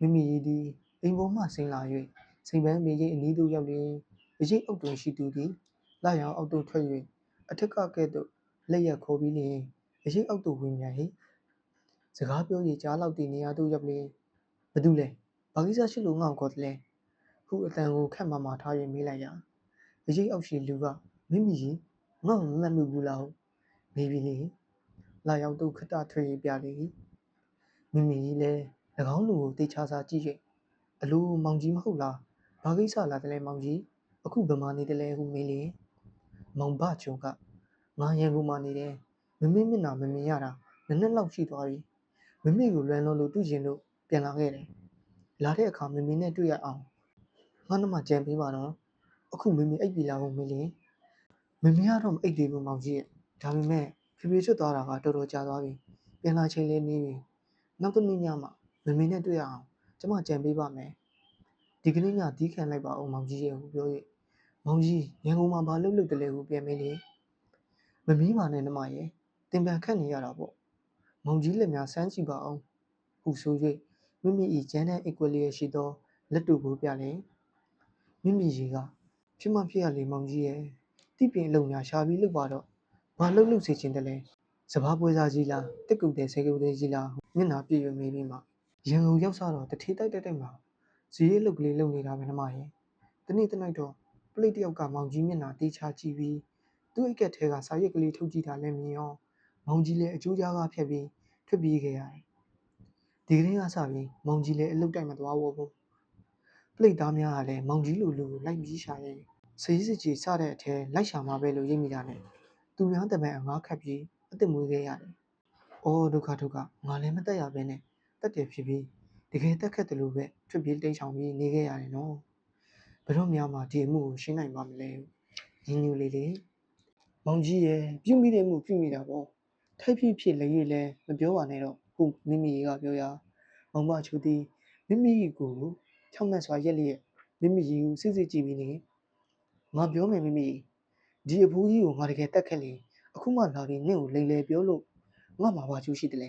မိမိရည်သည်အိမ်ပေါ်မှဆင်းလာ၍စိန်ပန်းမြေကြီးအနီးသို့ရောက်လျင်အရေးအုပ်တွင်ရှိသူသည်လာရောင်အောက်သို့ထွက်၍အထက်ကကဲ့သို့လက်ရက်ခေါ်ပြီးလျင်အရေးအောက်သို့ဝင်ပြန်၏စကားပြော၍ကြားလောက်သည့်နေရာသို့ရောက်လျင်ဘသူလဲဘာကိစ္စရှိလို့ငါ့ကိုခေါ်တယ်လဲဟုအတန်ကိုခက်မှမှထား၍မေးလိုက်ရာအရေးအောက်ရှိလူကမိမိကြီးငါ့ကိုမမှတ်မိဘူးလားဟုမေးပြီးလျင်လာရောက်သို့ခတထွေပြလေ၏မိမိကြီးလည်း၎ င်းလူကိုတေချာစာကြည့်၍အလိုမောင်ကြီးမဟုတ်လားဘာကိစ္စလားတလဲမောင်ကြီးအခုဗမာနေတယ်လဲဟုမေးလျင်မောင်ဘချုံကငါရန်ကုန်မှာနေတယ်မမေမျက်နှာမမြင်ရတာနည်းနည်းလောက်ရှိသွားပြီမမေကိုလွမ်းလို့လို့တွေ့ချင်လို့ပြန်လာခဲ့တယ်လာတဲ့အခါမမေနဲ့တွေ့ရအောင်ငါနှမကြံပေးပါတော့အခုမမေအိပ်ပြီလားဟုမေးလျင်မမေကတော့မအိပ်သေးဘူးမောင်ကြီးရဲ့ဒါပေမဲ့ဖေဖေထွက်သွားတာကတော်တော်ကြာသွားပြီပြန်လာချိန်လေးနေပြီနောက်တစ်နေ့ညမှ မမေနဲ့တွေ့ရအောင်ကျမကြံပေးပါမယ်ဒီကနေ့ညဒီးခံလိုက်ပါဦးမောင်ကြီးရဲ့ဟုပြော၍မောင်ကြီးရန်ကုန်မှာဘာလုပ်လို့တလဲဟုပြန်မေးလျင်မမီးပါနဲ့နှမရဲ့တင်ပန်ခတ်နေရတာပေါ့မောင်ကြီးလက်များစမ်းကြည့်ပါအောင်ဟုဆို၍မိမိ၏ကျန်းတဲ့အိတ်ကွက်လေးရှိသောလက်တူကိုပြလျင်မိမိကြီးကဖြစ်မှဖြစ်ရလေမောင်ကြီးရဲ့တိပင်အလုံများရှာပြီးလုပ်ပါတော့ဘာလုပ်လို့စေချင်တယ်လဲစဘာပွဲစားကြီးလားတက်ကုတ်တဲ့ဆေကုတ်တဲ့ကြီးလားမျက်နှာပြည့်ရမေးပြီးမှ ရန်ကုန်ရောက်စားတော့တထေးတိုက်တိုက်တိုက်မှာဇီးရုပ်ကလေးလုံနေတာပဲနှမရဲ့တနေ့တနိုင်တော့ပလိတ်တယောက်ကမောင်ကြီးမျက်နှာတေးချကြည့်ပြီးသူ့အိတ်ကက်ထဲကစာရွက်ကလေးထုတ်ကြည့်တာလည်းမြင်ရောမောင်ကြီးလည်းအကျိုးကြားကားဖြတ်ပြီးထွက်ပြေးခဲ့ရတယ်ဒီကနေ့ကစပြီးမောင်ကြီးလည်းအလုတ်တိုက်မသွားဘူးဘူးပလိတ်သားများကလည်းမောင်ကြီးလိုလူကိုလိုက်ပြီးရှာရဲစေးစစ်ကြီးစတဲ့အထဲလိုက်ရှာမှာပဲလို့ရိပ်မိတာနဲ့သူများတပံအငားခတ်ပြီးအသက်မွေးခဲ့ရတယ်။အော်ဒုက္ခဒုက္ခငါလည်းမတက်ရဘဲနဲ့ တက်တယ်ဖြစ်ပြီးတကယ်တက်ခတ်တယ်လို့ပဲထွက်ပြေးတိတ်ဆောင်ပြီးနေခဲ့ရတယ်နော်။ဘယ်တော့မှမှဒီအမှုကိုရှင်းနိုင်ပါမလဲ။ညီညူလေးလေးမောင်ကြီးရဲ့ပြုမိတဲ့မှုပြုမိတာပေါ့။ထိုက်ဖြစ်ဖြစ်လည်းရည်လည်းမပြောပါနဲ့တော့ဟုမိမိကပြောရာမောင်မချူသည်မိမိကိုချောက်မက်စွာရက်လျက်မိမိကြီးကိုစစ်စစ်ကြည့်ပြီးနေငါပြောမယ်မိမိဒီအဖိုးကြီးကိုငါတကယ်တက်ခက်လေအခုမှလာပြီးနင့်ကိုလိန်လေပြောလို့ငါမှာဘာကျူးရှိတယ်လဲ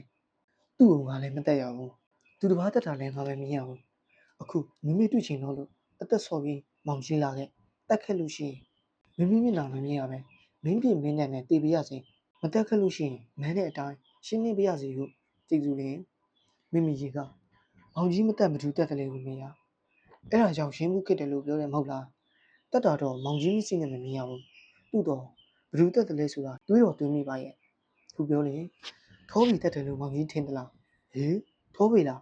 သူ့ကိုငါလည်းမတက်ရဘူးသူတစ်ပါးတက်တာလည်းငါပဲမရဘူးအခုမိမိတွေ့ချင်တော့လို့အသက်ဆော်ပြီးမောင်ကြီးလာခဲ့တက်ခက်လို့ရှိရင်မိမိမျက်နှာမမြင်ရပဲမင်းပြင်းမင်းနဲ့နဲ့တေးပြရစေမတက်ခက်လို့ရှိရင်မန်းတဲ့အတိုင်းရှင်းနေပြရစီဟုကြည်သူလင်မိမိကြီးကမောင်ကြီးမတက်မထူတက်တယ်လေကိုမေးရအဲ့ဒါကြောင့်ရှင်းမှုခစ်တယ်လို့ပြောတယ်မဟုတ်လားတက်တာတော့မောင်ကြီးမရှိနဲ့မမြင်ရဘူးသူ့တော့ဘယ်သူတက်တယ်လဲဆိုတာတွေးတော့တွေးမိပါရဲ့သူပြောလေ ထိုးပြီတက်တယ်လို့မောင်ကြီးထင်သလားဟေးထိုးပြီလား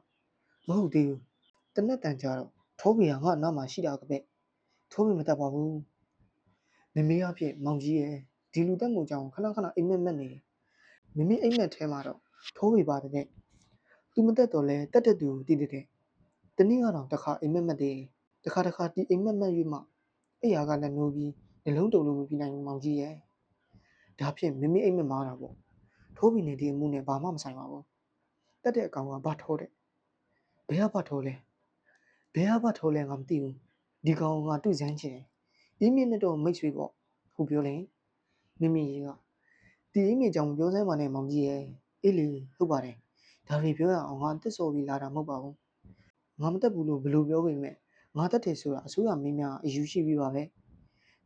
မဟုတ်သေးဘူးတနက်တန်ကြတော့ထိုးပြီကငါ့နောက်မှာရှိတာကပဲထိုးပြီမတက်ပါဘူးနမေးအဖြစ်မောင်ကြီးရဲ့ဒီလူတက်မှုကြောင့်ခဏခဏအိမ်မက်မက်နေတယ်မိမိအိမ်မက်ထဲမှာတော့ထိုးပြီပါတယ်နဲ့သူမတက်တော့လဲတက်တဲ့သူကိုတည်တဲ့တနည်းကတော့တစ်ခါအိမ်မက်မက်တယ်တစ်ခါတစ်ခါဒီအိမ်မက်မက်၍မှအဲ့ရာကလည်းနိုးပြီးနှလုံးတုံလို့မပြီးနိုင်ဘူးမောင်ကြီးရဲ့ဒါဖြင့်မိမိအိမ်မက်မားတာပေါ့ ထိုးပြီးနေဒီအမှုနဲ့ဘာမှမဆိုင်ပါဘူးတက်တဲ့အကောင်ကဘာထိုးတဲ့ဘယ်ကဘာထိုးလဲဘယ်ကဘာထိုးလဲငါမသိဘူးဒီကောင်ကတွေ့စမ်းချင်တယ်အင်းမြင့်နဲ့တော့မိတ်ဆွေပေါ့ဟုတ်ပြောလေမိမိကြီးကဒီအင်းမြင့်ကြောင့်ပြောစမ်းပါနဲ့မောင်ကြီးရဲ့အေးလေဟုတ်ပါတယ်ဒါတွေပြောရအောင်ငါတက်စော်ပြီးလာတာမဟုတ်ပါဘူးငါမတက်ဘူးလို့ဘယ်လိုပြောပေမဲ့ငါတက်တယ်ဆိုတာအစိုးရမင်းများအယူရှိပြီးပါပဲ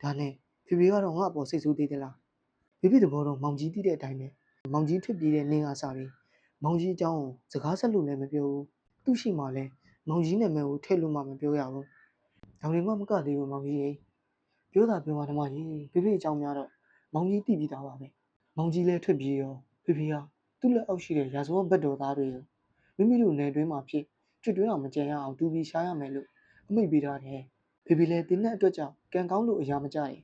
ဒါနဲ့ဖေဖေကတော့ငါ့အပေါ်စိတ်ဆိုးသေးသလားဖေဖေတဘောတော့မောင်ကြီးတည်တဲ့အတိုင်းပဲ မောင်ကြီးထွက်ပြေးတဲ့နေကစားပြီးမောင်ကြီးအကြောင်းကိုစကားဆက်လို့လည်းမပြောဘူးသူ့ရှိမှလည်းမောင်ကြီးနာမည်ကိုထည့်လို့မှမပြောရဘူးဒါတွေမှမကသေးဘူးမောင်ကြီးရေပြောတာပြောပါဓမ္မကြီးဖေဖေအကြောင်းများတော့မောင်ကြီးတည်ပြီးသားပါပဲမောင်ကြီးလည်းထွက်ပြေးရောဖေဖေကသူ့လက်အောက်ရှိတဲ့ရာဇဝတ်ဘက်တော်သားတွေမိမိတို့နယ်တွင်းမှာဖြစ်ကျွတ်တွင်းအောင်မကြံရအောင်တူပြီးရှားရမယ်လို့အမိတ်ပေးထားတယ်ဖေဖေလည်းတင်းတဲ့အတွက်ကြောင့်ကံကောင်းလို့အရာမကြရင်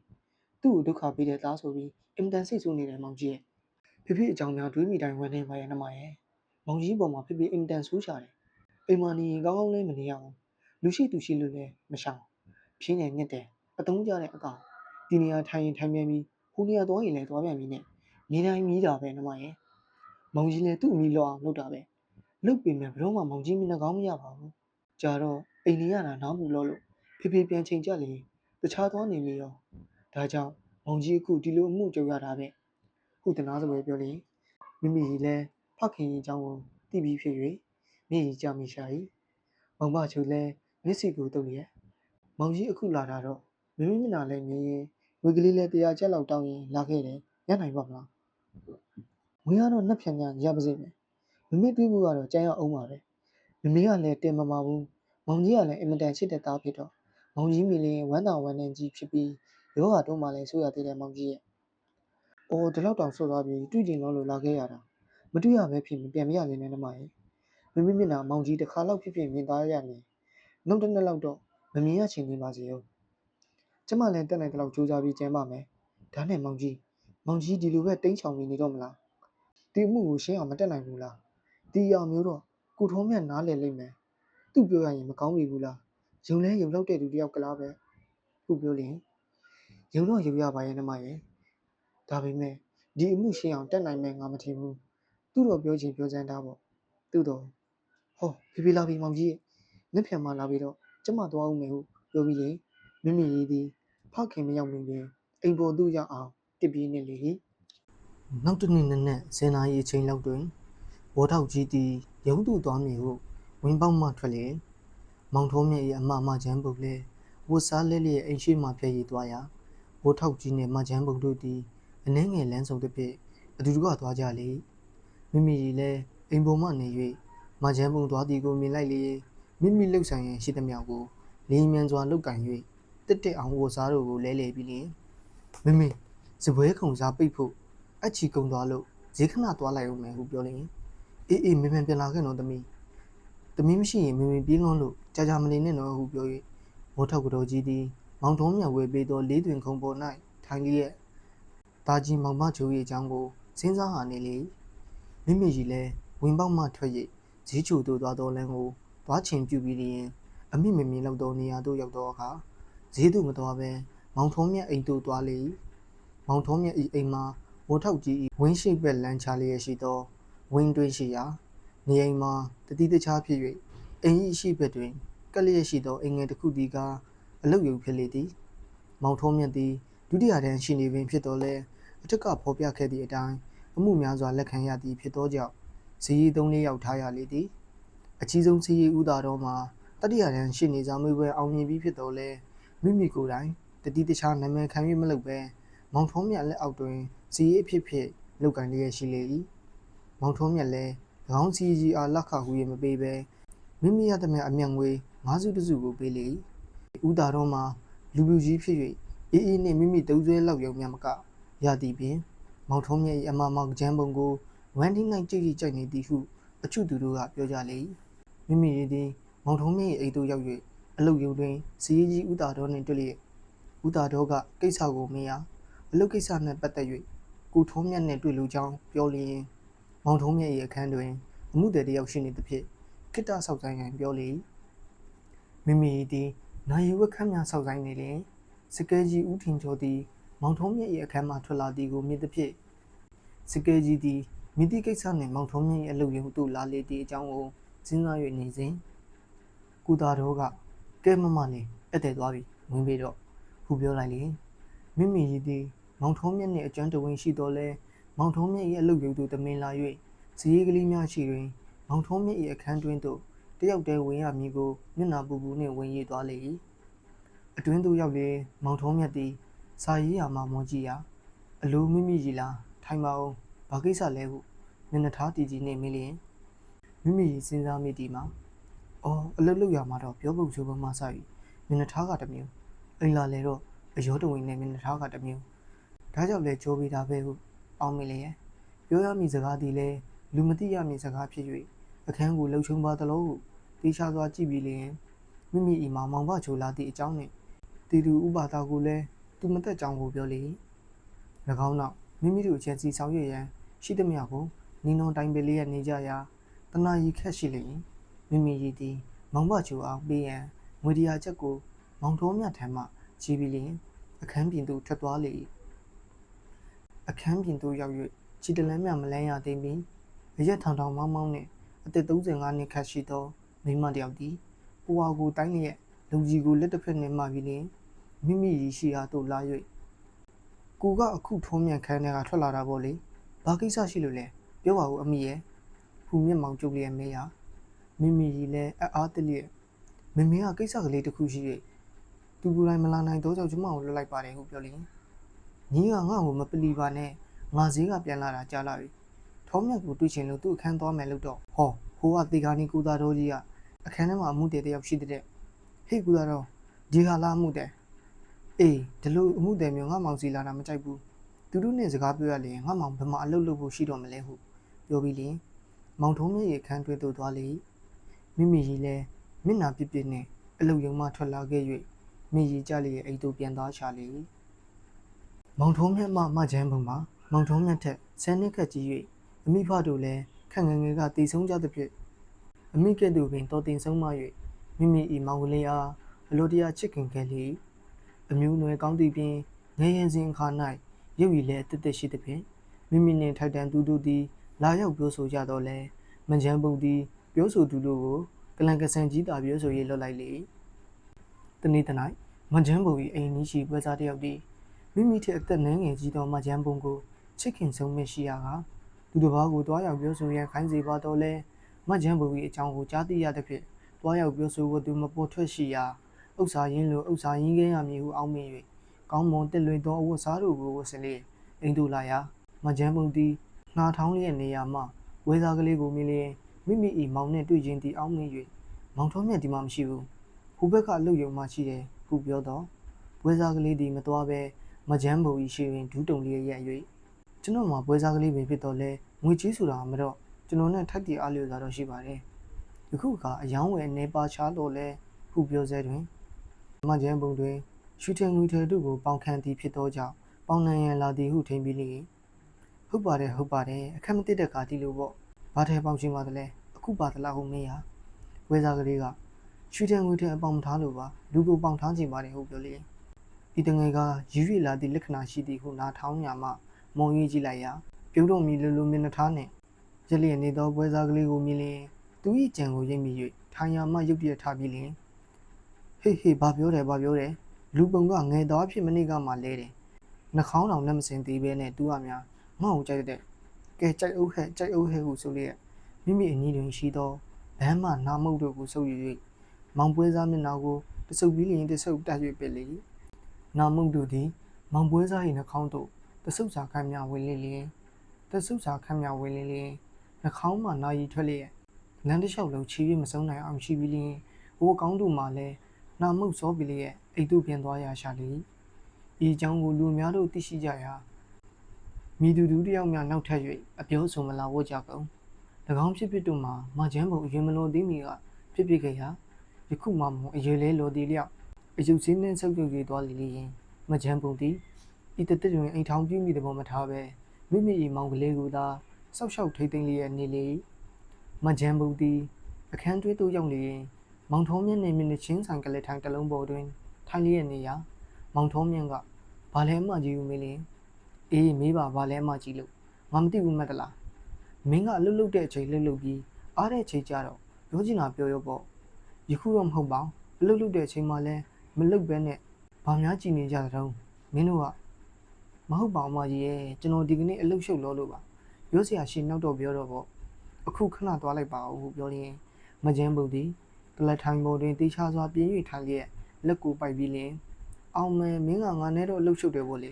သူ့ကိုဒုက္ခပေးတဲ့သားဆိုပြီးအင်တန်စိတ်ဆိုးနေတယ်မောင်ကြီးရဲ့ ဖေဖေအကြောင်းများတွေးမိတိုင်းဝမ်းနေပါရဲ့နှမရဲ့မောင်ကြီးပေါ်မှာဖေဖေအင်တန်ဆိုးချတယ်အိမ်မနေရင်ကောင်းကောင်းလေးမနေရဘူးလူရှိသူရှိလို့လည်းမရှောင်ဖြင်းနေညက်တယ်အတုံးကြတဲ့အကောင်ဒီနေရာထိုင်ရင်ထိုင်ပြန်ပြီးဟိုနေရာသွားရင်လည်းသွားပြန်ပြီးနဲ့နေတိုင်းမြည်တာပဲနှမရဲ့မောင်ကြီးလည်းသူ့အမိလောက်အောင်လုပ်တာပဲလုတ်ပင်မြန်ဘယ်တော့မှမောင်ကြီးမျက်နှာကောင်းမရပါဘူးကြာတော့အိမ်နေရတာနောက်မှုလို့လို့ဖေဖေပြန်ချိန်ကြလေတခြားသွားနေပြီရောဒါကြောင့်မောင်ကြီးအခုဒီလိုအမှုကြုံရတာပဲ ခုတနာစပွဲပြောလေမိမိကြီးလည်းဖခင်ကြီးအကြောင်းကိုသိပြီးဖြစ်၍မိကြီးကြမိရှာ၏မောင်မချိုလည်းမျက်စိကိုတုပ်လျက်မောင်ကြီးအခုလာတာတော့မင်းမမျက်နှာလည်းမြင်ရင်ဝေကလေးလည်းတရားချက်လောက်တောင်းရင်လာခဲ့တယ်ရနိုင်ပါမလားဝင်ကတော့နှက်ဖြန်ညာရပါစေမယ်မမေတွေးဖို့ကတော့ကြမ်းရအောင်ပါပဲမမေကလည်းတင်မမဘူးမောင်ကြီးကလည်းအင်မတန်ချစ်တဲ့သားဖြစ်တော့မောင်ကြီးမိလည်းဝမ်းသာဝမ်းနည်းကြီးဖြစ်ပြီးယောဂတော့မှလည်းဆိုးရသေးတယ်မောင်ကြီးရဲ့ အော်ဒီလောက်တောင်ဆိုးသွားပြီတွေ့ကျင်တော့လို့လာခဲ့ရတာမတွေ့ရပဲဖြစ်ရင်ပြန်မရသေးနဲ့နမရဲ့မမေမျက်နှာမောင်ကြီးတစ်ခါလောက်ဖြစ်ဖြစ်မြင်သားရမယ်နောက်တစ်နှစ်လောက်တော့မမြင်ရချင်နေပါစေရောကျမလည်းတက်နိုင်တဲ့လောက်ကြိုးစားပြီးကျမ်းပါမယ်ဒါနဲ့မောင်ကြီးမောင်ကြီးဒီလိုပဲတိမ်းချောင်နေနေတော့မလားဒီမှုကိုရှင်းအောင်မတက်နိုင်ဘူးလားဒီအရာမျိုးတော့ကိုထုံးမြတ်နားလည်လိမ့်မယ်သူ့ပြောရရင်မကောင်းပြီဘူးလားယုံလဲယုံလောက်တဲ့သူတယောက်ကလားပဲခုပြောရင်ယုံတော့ယုံရပါရဲ့နမရဲ့ ဒါပေမဲ့ဒီအမှုရှင်းအောင်တက်နိုင်မယ်ငါမထင်ဘူးသူ့တော့ပြောချင်ပြောစမ်းတာပေါ့သူ့တော့ဟောဖေဖေလာပြီမောင်ကြီးရဲ့နှစ်ဖြံမှလာပြီးတော့ကျမသွားအောင်မယ်ဟုပြောပြီးရင်မိမိရေးသည်ဖောက်ခင်မရောက်မီပင်အိမ်ပေါ်သို့ရောက်အောင်တစ်ပြေးနေလေ၏နောက်တစ်နေ့နက်နက်ဇင်နာရီအချိန်လောက်တွင်ဘောထောက်ကြီးသည်ရုံးသူသွားမည်ဟုဝင်းပေါက်မှထွက်လေမောင်ထုံးမြတ်၏အမမချမ်းပုတ်လဲဝတ်စားလဲလျက်အိမ်ရှိမှဖျက်ရည်သွားရာဘောထောက်ကြီးနှင့်မချမ်းပုတ်တို့သည် အနှဲငယ်လမ်းဆုံးတစ်ဖြစ်အတူတကွသွားကြလေမိမိလည်းအိမ်ပေါ်မှနေ၍မချမ်းပုတ်သွားသည်ကိုမြင်လိုက်လေမိမိလှုပ်ဆိုင်ရန်ရှိသမျှကိုလင်းမြန်စွာလှုပ်ကန်၍တက်တက်အောင်ဝတ်စားတို့ကိုလဲလှယ်ပြီးလျင်မိမိစပွဲခုံစားပိတ်ဖို့အချီကုံသွားလို့ဈေးခဏသွားလိုက်ဦးမယ်ဟုပြောလျင်အေးအေးမင်းမင်းပြန်လာခဲ့တော့သမီးသမီးမရှိရင်မင်းမင်းပြေးလွန်းလို့ကြာကြာမနေနဲ့တော့ဟုပြော၍မိုးထောက်ကတော်ကြီးသည်မောင်ထုံးမြဝဲပေးသောလေးတွင်ခုံပေါ်၌ထိုင်လျက် တာကြီးမောင်မချို၏အကြောင်းကိုစဉ်းစားဟာနေလေမိမိကြီးလည်းဝင်ပေါက်မှထွက်၍ဈေးချိုသို့သွားတော်လမ်းကိုသွားချင်ပြုပြီးလျင်အမိမမြင်လောက်သောနေရာသို့ရောက်သောအခါဈေးသို့မသွားဘဲမောင်ထုံးမြတ်အိမ်သို့သွားလေမောင်ထုံးမြတ်၏အိမ်မှာဝတ်ထောက်ကြီး၏ဝင်းရှိဘက်လမ်းချလျက်ရှိသောဝင်းတွင်းရှိရာနေအိမ်မှာတတိတခြားဖြစ်၍အိမ်၏ရှိဘက်တွင်ကက်လျက်ရှိသောအိမ်ငယ်တစ်ခုသည်ကအလုတ်ယုံဖြစ်လေသည်မောင်ထုံးမြတ်သည်ဒုတိယတန်းရှိနေပင်ဖြစ်တော်လဲ အထက်ကဖော်ပြခဲ့သည့်အတိုင်းအမှုများစွာလက်ခံရသည်ဖြစ်သောကြောင့်ဇီးရီသုံးလေးယောက်ထားရလေသည်အကြီးဆုံးဇီးရီဥသာတော်မှာတတိယတန်းရှိနေကြမွေးပွဲအောင်မြင်ပြီးဖြစ်တော်လဲမိမိကိုယ်တိုင်တတိတခြားနာမည်ခံ၍မလုပ်ဘဲမောင်ထုံးမြတ်လက်အောက်တွင်ဇီးရီအဖြစ်ဖြစ်လောက်ကန်လျက်ရှိလေ၏မောင်ထုံးမြတ်လည်း၎င်းစီကြီးအားလက်ခဟူ၍မပေးဘဲမိမိရသမျှအမျက်ငွေငါးစုတစ်စုကိုပေးလေ၏ဥသာတော်မှာလူလူကြီးဖြစ်၍အေးအေးနှင့်မိမိတုံးဆွဲလောက်ရုံမျှမက ရသည်ဖြင့်မောင်ထုံးမြတ်၏အမမောင်ကျန်းပုံကိုဝမ်ဒီနိုင်ကြည့်ကြည့်ကြိုက်နေသည်ဟုအချွတ်သူတို့ကပြောကြလေ၏မိမိရည်သည်မောင်ထုံးမြတ်၏အိမ်သို့ရောက်၍အလုတ်ရုံတွင်စီးကြီးဥသာတော်နှင့်တွေ့လျက်ဥသာတော်ကကိစ္စကိုမင်းရအလုတ်ကိစ္စနှင့်ပတ်သက်၍ကိုထုံးမြတ်နှင့်တွေ့လူကြောင်းပြောလျင်မောင်ထုံးမြတ်၏အခန်းတွင်အမှုသည်တယောက်ရှိနေသဖြင့်ခိတ္တဆောက်ဆိုင်ရန်ပြောလေ၏မိမိသည်နိုင်ဝက်ခမ်းများဆောက်ဆိုင်နေလျင်စကဲကြီးဦးထင်ကျော်သည် မောင်ထုံးမြတ်၏အခန်းမှထွက်လာသည်ကိုမြင်သဖြင့်စကဲကြီးသည်မိသည့်ကိစ္စနှင့်မောင်ထုံးမြတ်၏အလုပ်ရုံသို့လာလေသည့်အကြောင်းကိုစဉ်းစား၍နေစဉ်ကုသာတော်ကကဲမမလေးဧည့်သည်သွားပြီဝင်ပြီးတော့ဟူပြောလိုက်လေမိမိကြီးသည်မောင်ထုံးမြတ်နှင့်အကျွမ်းတဝင်းရှိတော်လဲမောင်ထုံးမြတ်၏အလုပ်ရုံသို့တမင်လာ၍ဇီးကလေးများရှိတွင်မောင်ထုံးမြတ်၏အခန်းတွင်သို့တယောက်တည်းဝင်ရမည်ကိုမျက်နာပူပူနှင့်ဝင်ရသွားလေ၏အတွင်းသို့ရောက်လေမောင်ထုံးမြတ်သည် စာရေးရာမှမွန်ကြည့်ရာအလိုမိမိကြီးလားထိုင်ပါအောင်ဘာကိစ္စလဲဟုမျက်နှာထားတည်ကြည်နှင့်မေးလျင်မိမိကြီးစဉ်းစားမိသည်မှာအော်အလုတ်လုတ်ရမှာတော့ပြောဖို့ဆိုဖို့မှစပြီမျက်နှာထားကတစ်မျိုးအိမ်လာလေတော့အယောတဝင်နဲ့မျက်နှာထားကတစ်မျိုးဒါကြောင့်လေကြိုးပြီးတာပဲဟုအောင်းမိလျင်ပြောရမည့်စကားသည်လည်းလူမသိရမည့်စကားဖြစ်၍အခန်းကိုလှုပ်ချုံပါသလိုဟုတေချာစွာကြည့်ပြီးလျင်မိမိအိမ်မှာမောင်ဘချိုလာသည့်အကြောင်းနှင့်တီတူဥပါတာကိုလည်း သူမသက်ကြောင်းကိုပြောလေ၎င်းနောက်မိမိတို့အချက်စီဆောင်ရွက်ရန်ရှိသမျှကိုနီနုံတိုင်းပေလေးရနေကြရာတနာရီခက်ရှိလိမ့်မည်မိမိရည်သည်မောင်ဘချိုအောင်ပေးရန်ငွေတရားချက်ကိုမောင်တော်မြတ်ထံမှချီးပြီးလျင်အခန်းပြင်သို့ထွက်သွားလေ၏အခန်းပြင်သို့ရောက်၍ခြေတလန်းမြမလန်းရသေးမီအရက်ထောင်ထောင်မောင်းမောင်းနှင့်အသက်35နှစ်ခန့်ရှိသောမိန်းမတစ်ယောက်သည်ပူဝါကိုတိုင်းလျက်လူကြီးကိုလက်တစ်ဖက်နှင့်မှပြီးလျင် မိမိရီရှိရာသို့လာ၍ကိုကအခုထုံးမြန်ခန်းထဲကထွက်လာတာပေါ့လေဘာကိစ္စရှိလို့လဲပြောပါဦးအမိရဲ့ဖူမျက်မှောင်ကျုပ်လျက်မေးရာမိမိကြီးလည်းအအားတလျက်မမေကကိစ္စကလေးတစ်ခုရှိ၍သူကိုယ်တိုင်မလာနိုင်တော့ကြောင့်ကျမကိုလွတ်လိုက်ပါတယ်ဟုပြောလျင်ညီကငါ့ကိုမပလီပါနဲ့ငါဈေးကပြန်လာတာကြားလာပြီထောမြတ်ကိုတွေ့ချင်လို့သူ့အခန်းသွားမယ်လို့တော့ဟောဟိုကတေကာနီကူသားတော်ကြီးကအခန်းထဲမှာအမှုတယ်တယောက်ရှိတဲ့ဟေ့ကူသားတော်ဒီဟာလာအမှုတယ် အေးဒီလိုအမှုတယ်မျိုးငါမောင်စီလာတာမကြိုက်ဘူးသူတို့နဲ့စကားပြောရလျင်ငါမောင်ဘယ်မှာအလုပ်လုပ်ဖို့ရှိတော့မလဲဟုပြောပြီးလျင်မောင်ထုံးမြရဲ့အခန်းတွဲသို့သွားလေမိမိကြီးလည်းမျက်နှာပြစ်ပြစ်နဲ့အလုတ်ရုံမှထွက်လာခဲ့၍မိကြီးကြလေရဲ့အိမ်သို့ပြန်သွားချလေမောင်ထုံးမြတ်မှမချမ်းပုံမှာမောင်ထုံးမြတ်ထက်ဆယ်နှစ်ခက်ကြီး၍အမိဖတို့လည်းခန့်ငယ်ငယ်ကတည်ဆုံးကြသဖြင့်အမိကဲ့သို့ပင်တော်တင်ဆုံးမ၍မိမိ၏မောင်ကလေးအားအလိုတရာချစ်ခင်ခဲ့လေ အမျိုးနွယ်ကောင်းသည့်ပြင်ငယ်ရင်စဉ်အခါ၌ရုပ်ရည်လည်းအတစ်တစ်ရှိသဖြင့်မိမိနှင့်ထိုက်တန်သူတို့သည်လာရောက်ပြောဆိုကြတော့လဲမချမ်းပုံသည်ပြောဆိုသူတို့ကိုကလန်ကဆန်ကြီးတာပြောဆိုရေးလွတ်လိုက်လေတနေ့တနေ့မချမ်းပုံ၏အိမ်နီးရှိပွဲစားတစ်ယောက်သည်မိမိထက်အသက်နည်းငယ်ကြီးသောမချမ်းပုံကိုချစ်ခင်ဆုံးမရှိရကသူတစ်ပါးကိုတွားရောက်ပြောဆိုရန်ခိုင်းစေပါတော့လဲမချမ်းပုံ၏အကြောင်းကိုကြားသိရသဖြင့်တွားရောက်ပြောဆိုဖို့သူမပေါ်ထွက်ရှိရာ ဥစ္စာရင်းလိုဥစ္စာရင်းခဲရမည်ဟုအောက်မေ့၍ကောင်းမွန်တက်လွင်သောအဝတ်စားတို့ကိုဝတ်ဆင်လျက်အိမ်သို့လာရာမချမ်းပုံသည်နှာထောင်းလျက်နေရာမှဝဲစားကလေးကိုမြင်လျင်မိမိ၏မောင်နှင့်တွေ့ချင်းသည်အောက်မေ့၍မောင်ထုံးမြတ်ဒီမှာမရှိဘူးဟိုဘက်ကအလုတ်ယုံမှရှိတယ်ဟုပြောတော့ဝဲစားကလေးသည်မသွားဘဲမချမ်းပုံ၏ရှိရင်ဒူးတုံလေးရက်၍ကျွန်တော်မှာပွဲစားကလေးပင်ဖြစ်တော့လဲငွေကြီးဆိုတာမတော့ကျွန်တော်နဲ့ထိုက်တည်အားလျော်စွာတော့ရှိပါတယ်ယခုကအယောင်းဝယ်အနေပါချတော့လဲဟုပြောစေတွင် မချမ်းပုံတွင်ရွှေထငွေထတို့ကိုပေါင်ခံသည်ဖြစ်သောကြောင့်ပေါင်နံရန်လာသည်ဟုထင်ပြီးလျင်ဟုတ်ပါတယ်ဟုတ်ပါတယ်အခက်မသိတဲ့ကာဒီလိုပေါ့ဘာထဲပေါင်ရှင်ပါသလဲအခုပါသလားဟုမေးရဝဲစားကလေးကရွှေထငွေထအပေါင်မထားလို့ပါလူကိုပေါင်ထားခြင်းပါတယ်ဟုပြောလျင်ဤတငယ်ကရွရွလာသည့်လက္ခဏာရှိသည်ဟုနားထောင်းညာမှမုံကြီးကြည့်လိုက်ရာပြုံးတော်မီလူလူမျက်နှာထားနှင့်ရလျက်နေသောပွဲစားကလေးကိုမြင်လျင်သူ၏ကြံကိုရိပ်မိ၍ထိုင်ရာမှရုပ်ပြထားပြီးလျင် ဟေးဟေးဘာပြောတယ်ဘာပြောတယ်လူပုံကငယ်တော်ဖြစ်မနေ့ကမှလဲတယ်နှာခေါင်းတော်နဲ့မစင်သေးပဲနဲ့တူရများငေါ့ကိုကြိုက်တဲ့ကဲကြိုက်အုပ်ဟဲ့ကြိုက်အုပ်ဟဲ့ဟုဆိုလျက်မိမိအညီတွင်ရှိသောဗမ်းမှနာမုတ်တို့ကိုဆုပ်ယူ၍မောင်ပွဲစားမျက်နှာကိုတဆုပ်ပြီးလျင်တဆုပ်တက်၍ပစ်လေနာမုတ်တို့သည်မောင်ပွဲစား၏နှာခေါင်းသို့တဆုပ်စာခမ်းများဝင်လေလျင်တဆုပ်စာခမ်းများဝင်လေလျင်နှာခေါင်းမှနာရီထွက်လျက်လမ်းတစ်လျှောက်လုံးချီ၍မဆုံးနိုင်အောင်ရှိပြီးလျင်ဟိုအကောင်းတို့မှလည်း နာမုတ်စောပြီးလျက်အိတ်တို့ပြန်သွားရရှာလေဤအကြောင်းကိုလူအများတို့သိရှိကြရာမိသူတူတယောက်များနောက်ထပ်၍အပြောဆိုမလာဝတ်ကြကုန်၎င်းဖြစ်ဖြစ်တို့မှာမချမ်းပုံအရင်မလို့သိမိကဖြစ်ဖြစ်ခဲ့ရာယခုမှမအရေးလဲလိုသည်လျောက်အယုတ်စင်းနှင်းဆုပ်ယုပ်၍သွားလေလျင်မချမ်းပုံသည်ဤတသက်တွင်အိမ်ထောင်ပြမိတဲ့ပုံမထားပဲမိမိ၏မောင်ကလေးကိုသာဆောက်ရှောက်ထိမ့်သိမ်းလျက်နေလေမချမ်းပုံသည်အခန်းတွဲသို့ရောက်လျင် မောင်ထုံးမြင့်နှင့်မျက်နှာချင်းဆိုင်ကလေးထိုင်တစ်လုံးပေါ်တွင်ထိုင်လျက်နေရာမောင်ထုံးမြင့်ကဘာလဲမှကြီးဦးမေးလျင်အေးမေးပါဘာလဲမှကြီးလို့ငါမသိဘူးမှတ်တလားမင်းကအလုတ်လုတ်တဲ့အချိန်လှုပ်လှုပ်ပြီးအားတဲ့အချိန်ကြတော့ပြောချင်တာပြောရောပေါ့ယခုတော့မဟုတ်ပါဘူးအလုတ်လုတ်တဲ့အချိန်မှလည်းမလုတ်ပဲနဲ့ဘာများကြည်နေကြတဲ့တုံးမင်းတို့ကမဟုတ်ပါဘူးမကြီးရဲ့ကျွန်တော်ဒီကနေ့အလုတ်ရှုပ်လို့လို့ပါပြောစရာရှိနောက်တော့ပြောတော့ပေါ့အခုခဏသွားလိုက်ပါဦးဟုပြောရင်းမကျန်းပုတ်သည် တလက်ထိုင်ပေါ်တွင်တေးချစွာပြင်း၍ထိုင်လျက်လက်ကိုပိုက်ပြီးလင်အောင်မဲမင်းကငါနဲ့တော့အလုတ်ရှုပ်တယ်ပေါ့လေ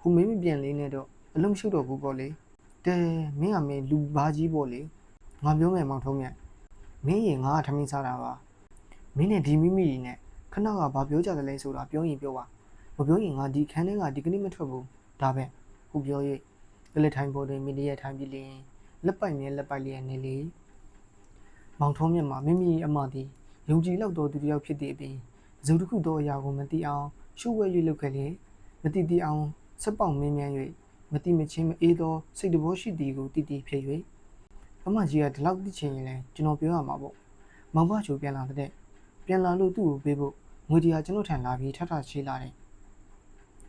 ဟိုမင်းမပြန်လေးနဲ့တော့အလုတ်ရှုပ်တော့ဘူးပေါ့လေတဲမင်းကမင်းလူဘာကြီးပေါ့လေငါပြောမယ်မောင်ထုံးမြတ်မင်းရင်ငါကထမင်းစားတာပါမင်းနဲ့ဒီမိမိကြီးနဲ့ခဏကဘာပြောကြတယ်လဲဆိုတာပြောရင်ပြောပါမပြောရင်ငါဒီခန်းထဲကဒီကနေ့မထွက်ဘူးဒါပဲဟိုပြော၍လက်ထိုင်ပေါ်တွင်မိလျက်ထိုင်ပြီးလင်လက်ပိုက်မြဲလက်ပိုက်လျက်နေလေမောင်ထုံးမြတ်မှာမိမိအမသည် ယုံကြည်လောက်တော်သူတစ်ယောက်ဖြစ်သည့်အပြင်ဇုံတစ်ခုသောအရာကိုမသိအောင်ရှုပ်ဝဲ၍လုပ်ခဲ့လေမတိတိအောင်စက်ပေါက်မင်းမြန်း၍မတိမချင်းမအေးသောစိတ်တဘောရှိသည်ကိုတည်တည်ဖြစ်၍အမကြီးကဒီလောက်သိချင်ရင်လည်းကျွန်တော်ပြောရမှာပေါ့မောင်ဘချိုပြန်လာတဲ့ပြန်လာလို့သူ့ကိုပေးဖို့ငွေတရားကျွန်တော်ထံလာပြီးထထရှိလာတယ်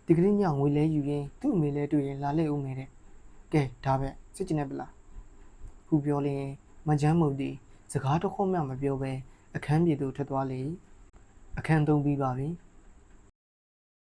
ဒီကနေ့ညငွေလဲယူရင်သူ့အမေလဲတွေ့ရင်လာလေဦးမယ်တဲ့ကဲဒါပဲစစ်ကျင်နေပလားခုပြောလင်းမချမ်းမုတ်သည်စကားတစ်ခုမှမပြောဘဲ အခန်းပြေသို့ထွက်သွားလေအခန်းသုံးပြီးပါပြီ။